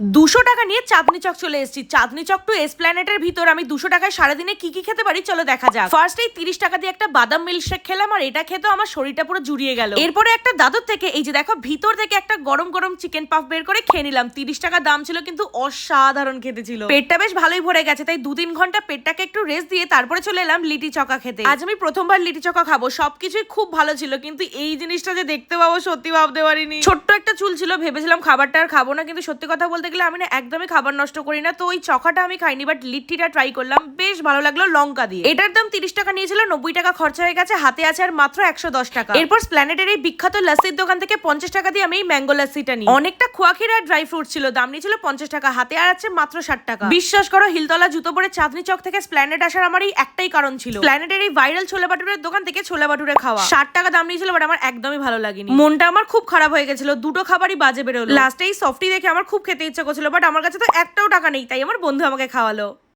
দুশো টাকা নিয়ে চাঁদনি চক চলে এসেছি। চাঁদনি চক টু এসপ্ল্যানেটের ভিতর আমি দুশো টাকায় সারাদিনে কি কি খেতে পারি? চলো দেখা যাক। ফার্স্ট এই তিরিশ টাকা দিয়ে একটা বাদাম মিল্কশেক খেলাম আর এটা খেতে আমার শরীরটা পুরো জুড়িয়ে গেল। এরপরে একটা দাদুর থেকে, এই যে দেখো, ভিতর থেকে একটা গরম গরম চিকেন পাফ বের করে খেয়ে নিলাম। তিরিশ টাকা দাম ছিল কিন্তু অসাধারণ খেতে ছিল। পেটটা বেশ ভালোই ভরে গেছে, তাই দু তিন ঘণ্টা পেটটাকে একটু রেস্ট দিয়ে তারপরে চলে এলাম লিটি চকা খেতে। আজ আমি প্রথমবার লিটি চকা খাব, সবকিছুই খুব ভালো ছিল, কিন্তু এই জিনিসটা যে দেখতে পাবো সত্যি ভাবতে পারিনি। ছোট্ট একটা চুল ছিল, ভেবেছিলাম খাবারটা আর খাব না, কিন্তু সত্যি কথা বলতে গেলে আমি না একদমই খাবার নষ্ট করি না। তো ওই চকাটা আমি খাইনি বাট লিট্টিটা ট্রাই করলাম। বেশ ভালো লাগল লঙ্কা দিয়ে। এটার দাম তিরিশ টাকা নিয়েছিল, নব্বই টাকা খরচা হয়ে গেছে, হাতে আছে আর মাত্র একশো দশ টাকা। এরপর স্প্ল্যানেটের এই বিখ্যাত লাসির দোকান থেকে পঞ্চাশ টাকা দিয়ে আমি এই ম্যাঙ্গো লাসিটা নিই। অনেকটা খোয়াখির আর ড্রাই ফ্রুট ছিল, দাম নিয়েছিল পঞ্চাশ টাকা, হাতে আর আছে মাত্র ষাট টাকা। বিশ্বাস করো, হিলতলা জুতো পরে চাঁদনি চক থেকে স্প্ল্যানেট আসার আমার এই একটাই কারণ ছিল। স্প্ল্যানেটের এই ভাইরাল ছোলা বাটুরের দোকান থেকে ছোলা বাটুরে খাওয়া। ষাট টাকা দাম নিয়েছিল বাট আমার একদমই ভালো লাগেনি। মনটা আমার খুব খারাপ হয়ে গেছিল, দুটো খাবারই বাজে বেরোলো। লাস্টে এই সফটি দেখে আমার খুব খেতে ইচ্ছা করছিল বাট আমার কাছে তো একটাও টাকা নেই তাই আমার বন্ধু আমাকে খাওয়ালো।